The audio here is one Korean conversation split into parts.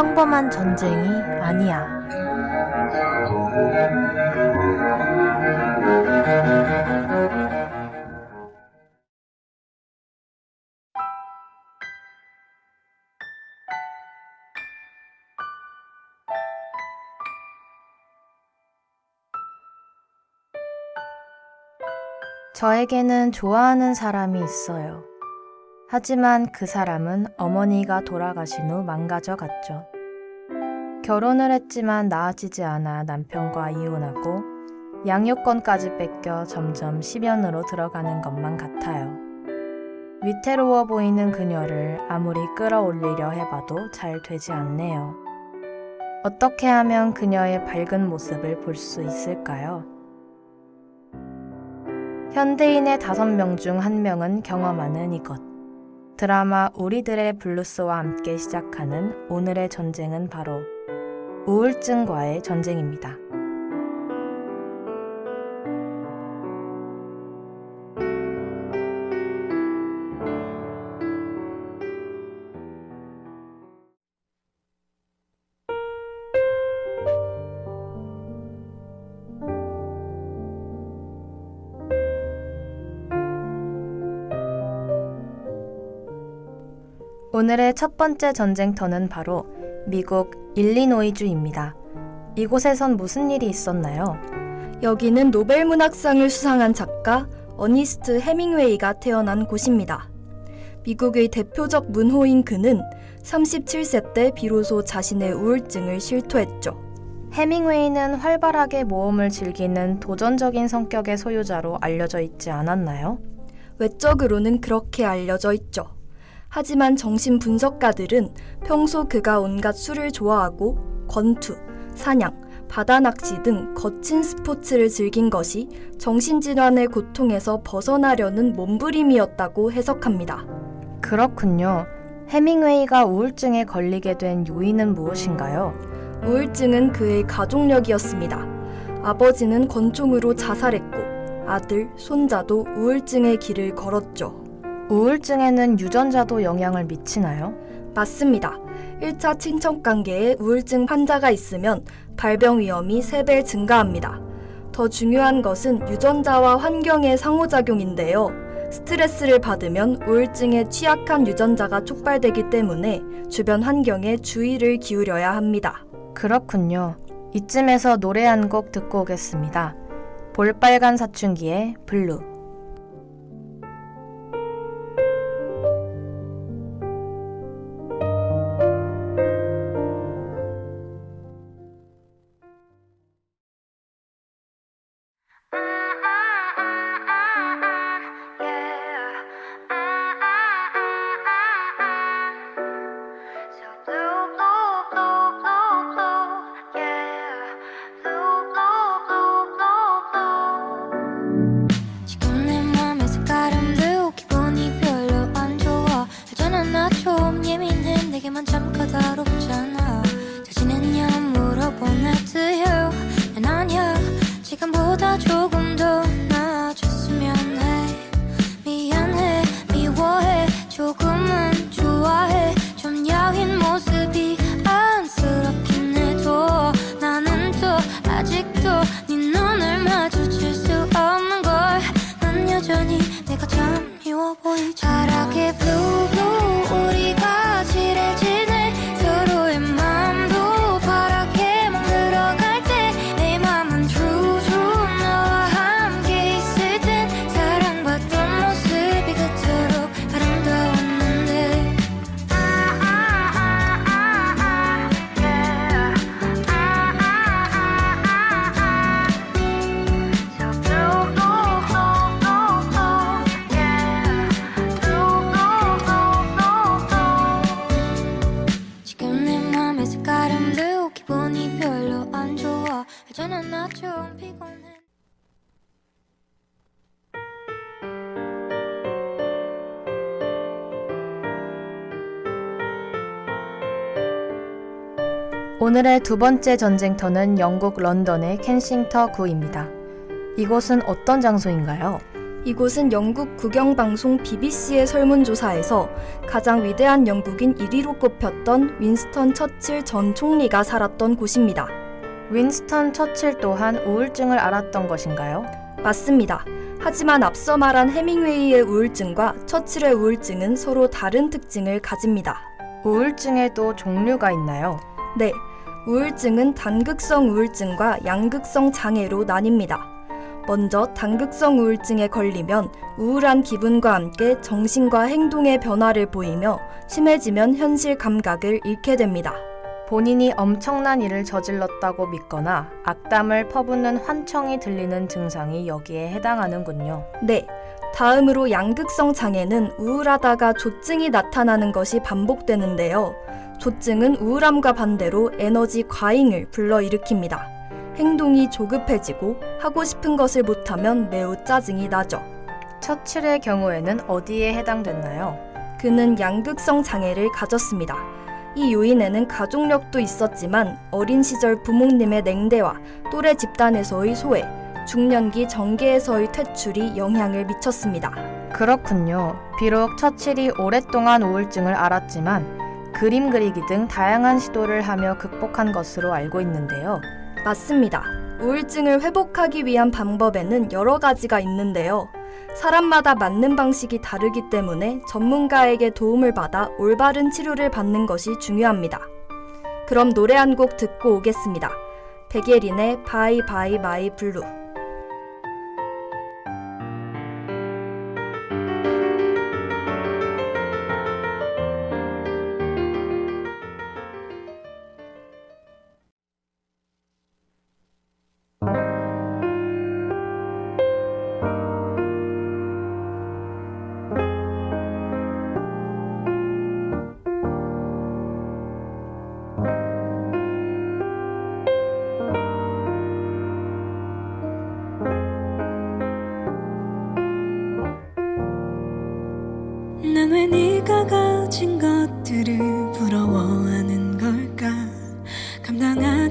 평범한 전쟁이 아니야. 저에게는 좋아하는 사람이 있어요. 하지만 그 사람은 어머니가 돌아가신 후 망가져 갔죠. 결혼을 했지만 나아지지 않아 남편과 이혼하고 양육권까지 뺏겨 점점 시변으로 들어가는 것만 같아요. 위태로워 보이는 그녀를 아무리 끌어올리려 해봐도 잘 되지 않네요. 어떻게 하면 그녀의 밝은 모습을 볼 수 있을까요? 현대인의 다섯 명 중 한 명은 경험하는 이것. 드라마 우리들의 블루스와 함께 시작하는 오늘의 전쟁은 바로 우울증과의 전쟁입니다. 오늘의 첫 번째 전쟁터는 바로 미국 일리노이주입니다. 이곳에선 무슨 일이 있었나요? 여기는 노벨 문학상을 수상한 작가 어니스트 해밍웨이가 태어난 곳입니다. 미국의 대표적 문호인 그는 37세 때 비로소 자신의 우울증을 실토했죠. 해밍웨이는 활발하게 모험을 즐기는 도전적인 성격의 소유자로 알려져 있지 않았나요? 외적으로는 그렇게 알려져 있죠. 하지만 정신 분석가들은 평소 그가 온갖 술을 좋아하고 권투, 사냥, 바다 낚시 등 거친 스포츠를 즐긴 것이 정신질환의 고통에서 벗어나려는 몸부림이었다고 해석합니다. 그렇군요. 해밍웨이가 우울증에 걸리게 된 요인은 무엇인가요? 우울증은 그의 가족력이었습니다. 아버지는 권총으로 자살했고 아들, 손자도 우울증의 길을 걸었죠. 우울증에는 유전자도 영향을 미치나요? 맞습니다. 1차 친척 관계에 우울증 환자가 있으면 발병 위험이 3배 증가합니다. 더 중요한 것은 유전자와 환경의 상호작용인데요. 스트레스를 받으면 우울증에 취약한 유전자가 촉발되기 때문에 주변 환경에 주의를 기울여야 합니다. 그렇군요. 이쯤에서 노래 한 곡 듣고 오겠습니다. 볼빨간 사춘기의 블루. 오늘의 두 번째 전쟁터는 영국 런던의 켄싱터 구입니다. 이곳은 어떤 장소인가요? 이곳은 영국 국영방송 BBC의 설문조사에서 가장 위대한 영국인 1위로 꼽혔던 윈스턴 처칠 전 총리가 살았던 곳입니다. 윈스턴 처칠 또한 우울증을 앓았던 것인가요? 맞습니다. 하지만 앞서 말한 해밍웨이의 우울증과 처칠의 우울증은 서로 다른 특징을 가집니다. 우울증에도 종류가 있나요? 네, 우울증은 단극성 우울증과 양극성 장애로 나뉩니다. 먼저 단극성 우울증에 걸리면 우울한 기분과 함께 정신과 행동의 변화를 보이며 심해지면 현실 감각을 잃게 됩니다. 본인이 엄청난 일을 저질렀다고 믿거나 악담을 퍼붓는 환청이 들리는 증상이 여기에 해당하는군요. 네. 다음으로 양극성 장애는 우울하다가 조증이 나타나는 것이 반복되는데요. 조증은 우울함과 반대로 에너지 과잉을 불러일으킵니다. 행동이 조급해지고 하고 싶은 것을 못하면 매우 짜증이 나죠. 처칠의 경우에는 어디에 해당됐나요? 그는 양극성 장애를 가졌습니다. 이 요인에는 가족력도 있었지만 어린 시절 부모님의 냉대와 또래 집단에서의 소외, 중년기 정계에서의 퇴출이 영향을 미쳤습니다. 그렇군요. 비록 처칠이 오랫동안 우울증을 앓았지만 그림 그리기 등 다양한 시도를 하며 극복한 것으로 알고 있는데요. 맞습니다. 우울증을 회복하기 위한 방법에는 여러 가지가 있는데요. 사람마다 맞는 방식이 다르기 때문에 전문가에게 도움을 받아 올바른 치료를 받는 것이 중요합니다. 그럼 노래 한 곡 듣고 오겠습니다. 백예린의 바이 바이 마이 블루.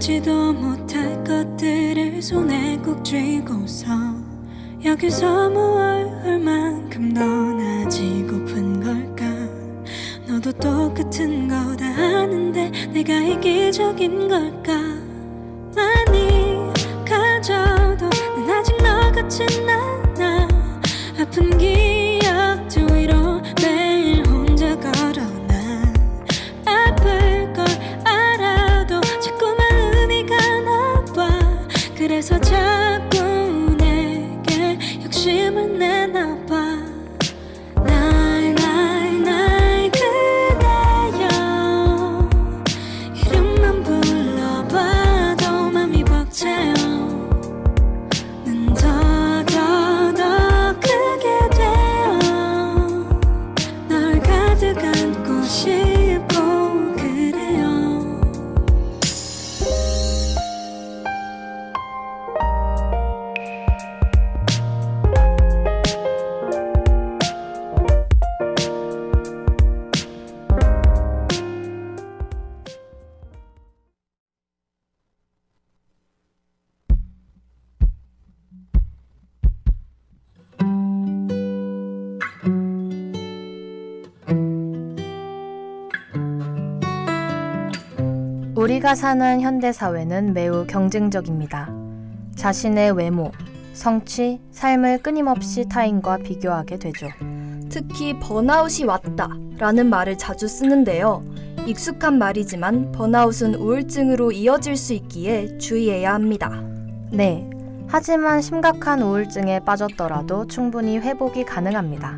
감당하지도 못할 것들을 손에 꼭 쥐고서 여기서 무얼 할 만큼 더 나지고픈 걸까? 너도 똑같은 거 다 아는데 내가 이기적인 걸까? 많이 가져도 난 아직 너 같진 않아. 아픈 기 우리가 사는 현대 사회는 매우 경쟁적입니다. 자신의 외모, 성취, 삶을 끊임없이 타인과 비교하게 되죠. 특히 번아웃이 왔다 라는 말을 자주 쓰는데요. 익숙한 말이지만 번아웃은 우울증으로 이어질 수 있기에 주의해야 합니다. 네. 하지만 심각한 우울증에 빠졌더라도 충분히 회복이 가능합니다.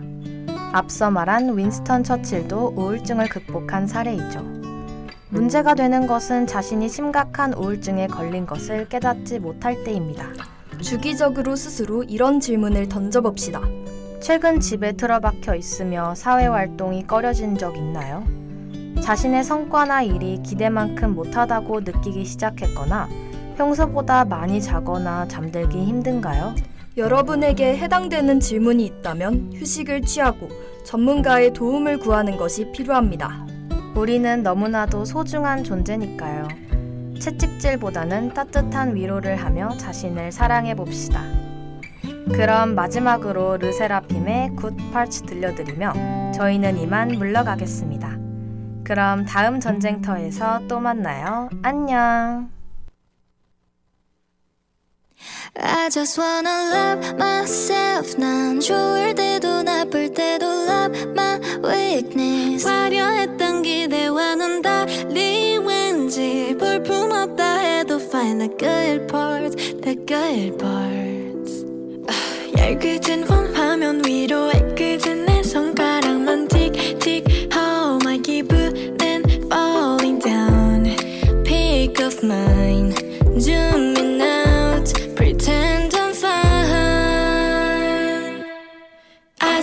앞서 말한 윈스턴 처칠도 우울증을 극복한 사례이죠. 문제가 되는 것은 자신이 심각한 우울증에 걸린 것을 깨닫지 못할 때입니다. 주기적으로 스스로 이런 질문을 던져봅시다. 최근 집에 틀어박혀 있으며 사회 활동이 꺼려진 적 있나요? 자신의 성과나 일이 기대만큼 못하다고 느끼기 시작했거나 평소보다 많이 자거나 잠들기 힘든가요? 여러분에게 해당되는 질문이 있다면 휴식을 취하고 전문가의 도움을 구하는 것이 필요합니다. 우리는 너무나도 소중한 존재니까요. 채찍질보다는 따뜻한 위로를 하며 자신을 사랑해 봅시다. 그럼 마지막으로 르세라핌의 굿 파츠 들려드리며 저희는 이만 물러가겠습니다. 그럼 다음 전쟁터에서 또 만나요. 안녕. I just wanna love myself 난 좋을 때도 나쁠 때도 love my weakness 화려했던 기대와는 달리 왠지 볼품없다 해도 find the good parts the good parts 얇게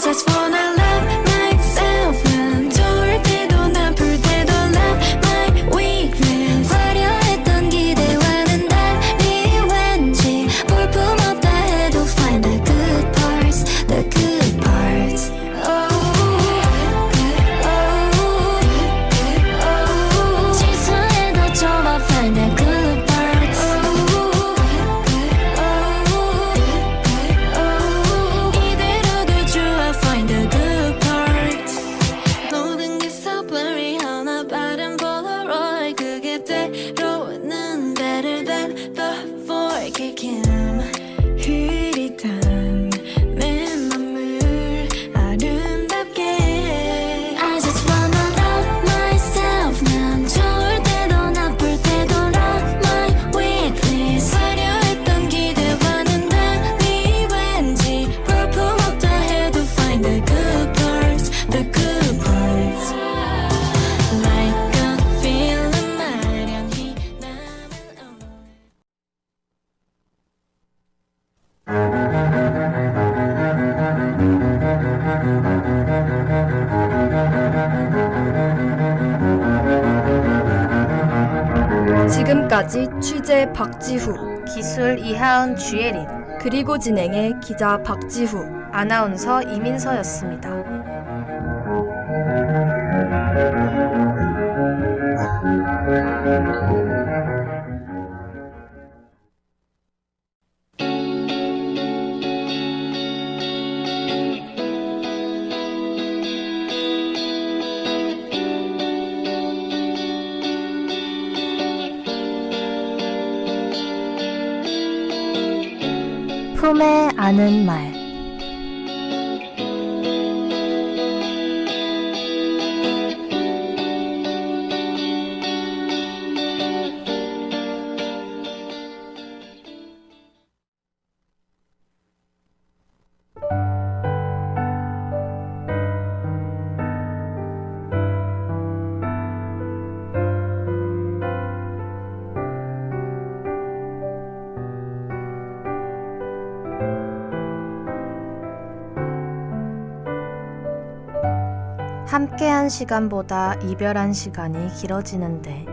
just wanna 박지후 기술 이하은 주예린, 그리고 진행의 기자 박지후 아나운서 이민서였습니다. 아는 말 함께한 시간보다 이별한 시간이 길어지는데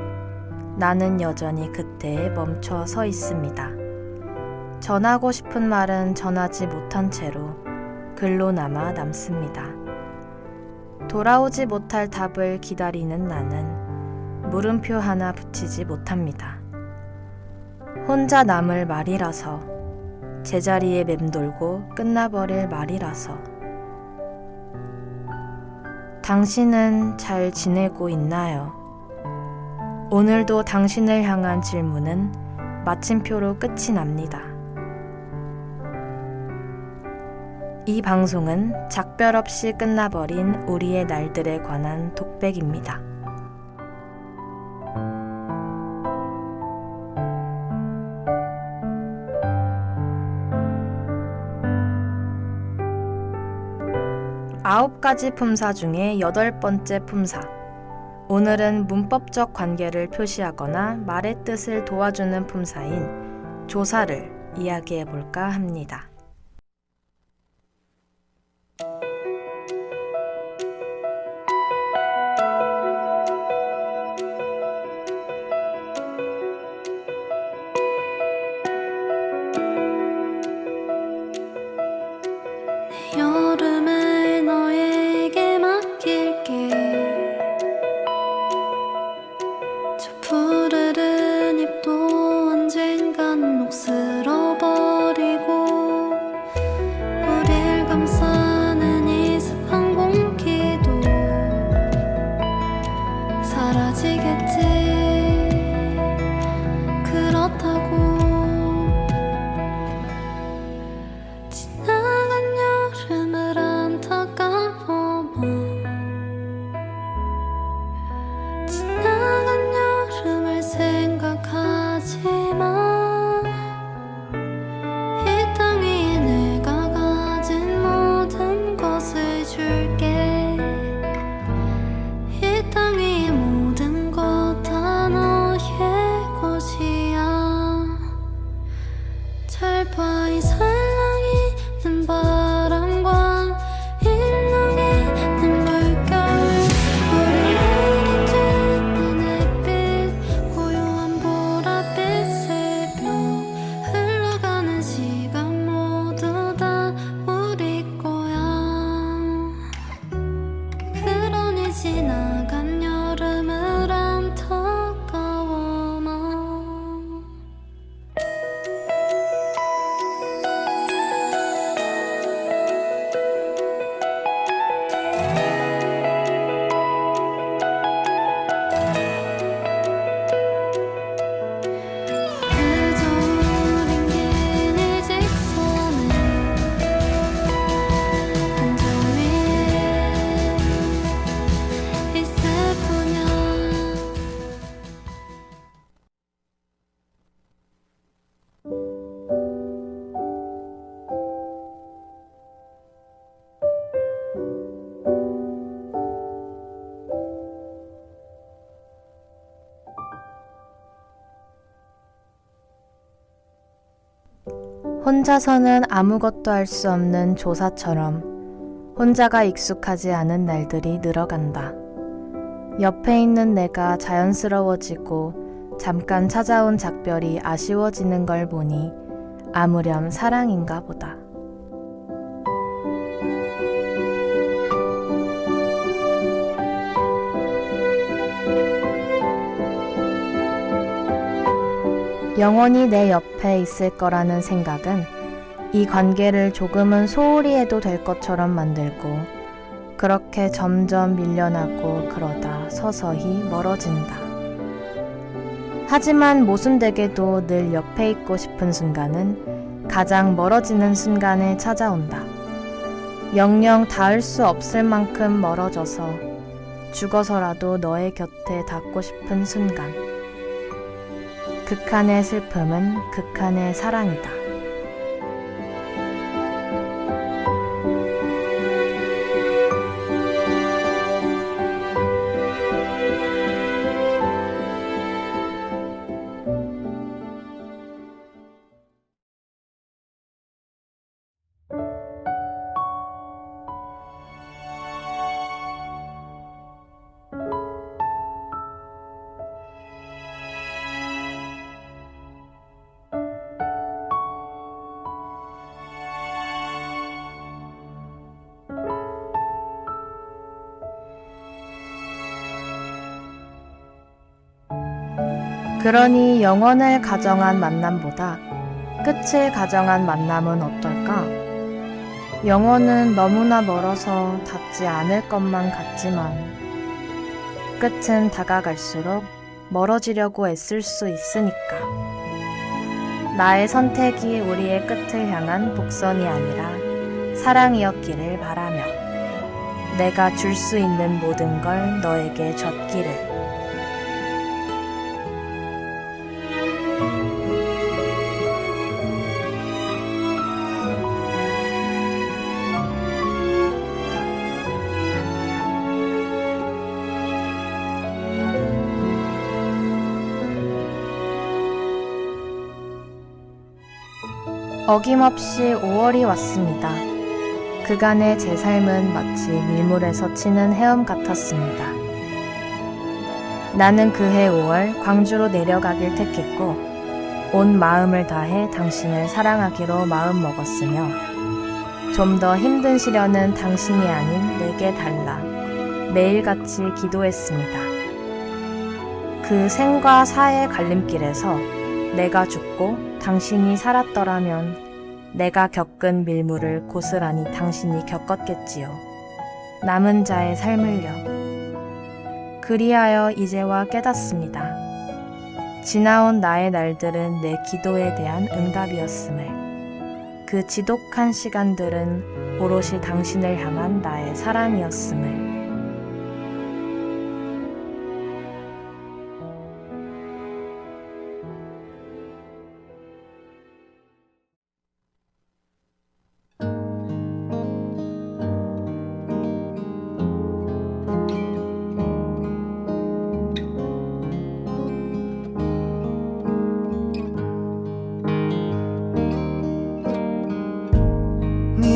나는 여전히 그때에 멈춰 서 있습니다. 전하고 싶은 말은 전하지 못한 채로 글로 남아 남습니다. 돌아오지 못할 답을 기다리는 나는 물음표 하나 붙이지 못합니다. 혼자 남을 말이라서 제자리에 맴돌고 끝나버릴 말이라서 당신은 잘 지내고 있나요? 오늘도 당신을 향한 질문은 마침표로 끝이 납니다. 이 방송은 작별 없이 끝나버린 우리의 날들에 관한 독백입니다. 아홉 가지 품사 중에 여덟 번째 품사. 오늘은 문법적 관계를 표시하거나 말의 뜻을 도와주는 품사인 조사를 이야기해 볼까 합니다. 혼자서는 아무것도 할 수 없는 조사처럼 혼자가 익숙하지 않은 날들이 늘어간다. 옆에 있는 내가 자연스러워지고 잠깐 찾아온 작별이 아쉬워지는 걸 보니 아무렴 사랑인가 보다. 영원히 내 옆에 있을 거라는 생각은 이 관계를 조금은 소홀히 해도 될 것처럼 만들고 그렇게 점점 밀려나고 그러다 서서히 멀어진다. 하지만 모순되게도 늘 옆에 있고 싶은 순간은 가장 멀어지는 순간에 찾아온다. 영영 닿을 수 없을 만큼 멀어져서 죽어서라도 너의 곁에 닿고 싶은 순간. 극한의 슬픔은 극한의 사랑이다. 그러니 영원을 가정한 만남보다 끝을 가정한 만남은 어떨까? 영원은 너무나 멀어서 닿지 않을 것만 같지만 끝은 다가갈수록 멀어지려고 애쓸 수 있으니까. 나의 선택이 우리의 끝을 향한 복선이 아니라 사랑이었기를 바라며 내가 줄 수 있는 모든 걸 너에게 줬기를. 어김없이 5월이 왔습니다. 그간의 제 삶은 마치 밀물에서 치는 헤엄 같았습니다. 나는 그해 5월 광주로 내려가길 택했고, 온 마음을 다해 당신을 사랑하기로 마음 먹었으며, 좀 더 힘든 시련은 당신이 아닌 내게 달라 매일같이 기도했습니다. 그 생과 사의 갈림길에서 내가 죽고 당신이 살았더라면 내가 겪은 밀물을 고스란히 당신이 겪었겠지요. 남은 자의 삶을요. 그리하여 이제와 깨닫습니다. 지나온 나의 날들은 내 기도에 대한 응답이었음을. 그 지독한 시간들은 오롯이 당신을 향한 나의 사랑이었음을.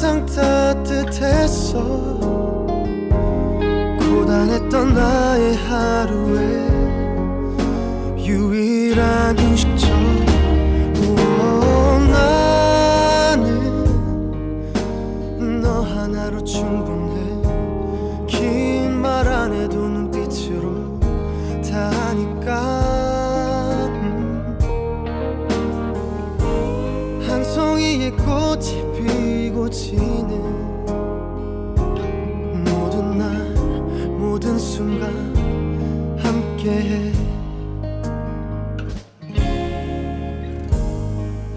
항상 따뜻했어. 고단했던 나의 하루에 유일한 휴식처 지는 모든 날 모든 순간 함께해.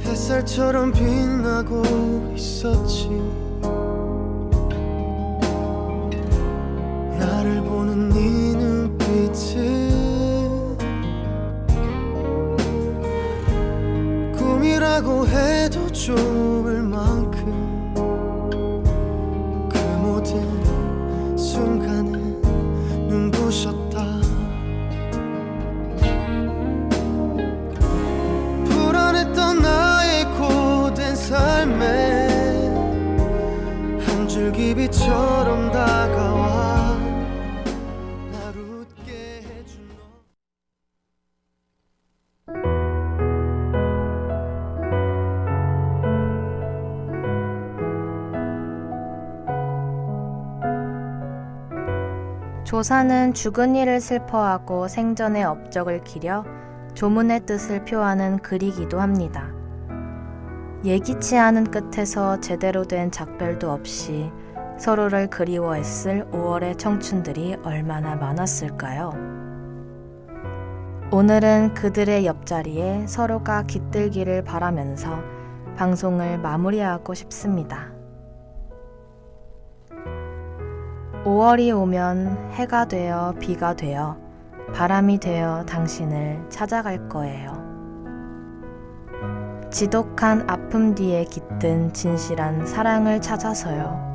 햇살처럼 빛나고 있었지 빛처럼 다가와 조사는 죽은 이를 슬퍼하고 생전의 업적을 기려 조문의 뜻을 표하는 글이기도 합니다. 예기치 않은 끝에서 제대로 된 작별도 없이 서로를 그리워했을 5월의 청춘들이 얼마나 많았을까요? 오늘은 그들의 옆자리에 서로가 깃들기를 바라면서 방송을 마무리하고 싶습니다. 5월이 오면 해가 되어 비가 되어 바람이 되어 당신을 찾아갈 거예요. 지독한 아픔 뒤에 깃든 진실한 사랑을 찾아서요.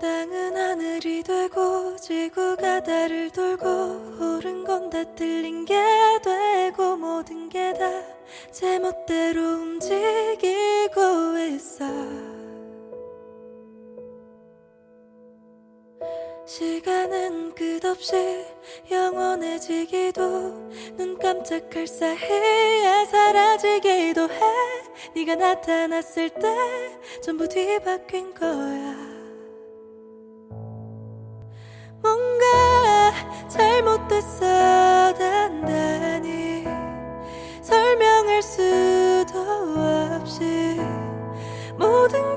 땅은 하늘이 되고 지구가 달을 돌고 옳은 건 다 틀린 게 되고 모든 게 다 제멋대로 움직이고 있어. 시간은 끝없이 영원해지기도 눈 깜짝할 사이에 사라지기도 해. 네가 나타났을 때 전부 뒤바뀐 거야 잘못됐어 단단히 설명할 수도 없이 모든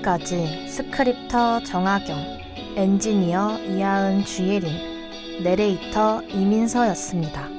지금까지 스크립터 정하경, 엔지니어 이하은 주예린, 내레이터 이민서였습니다.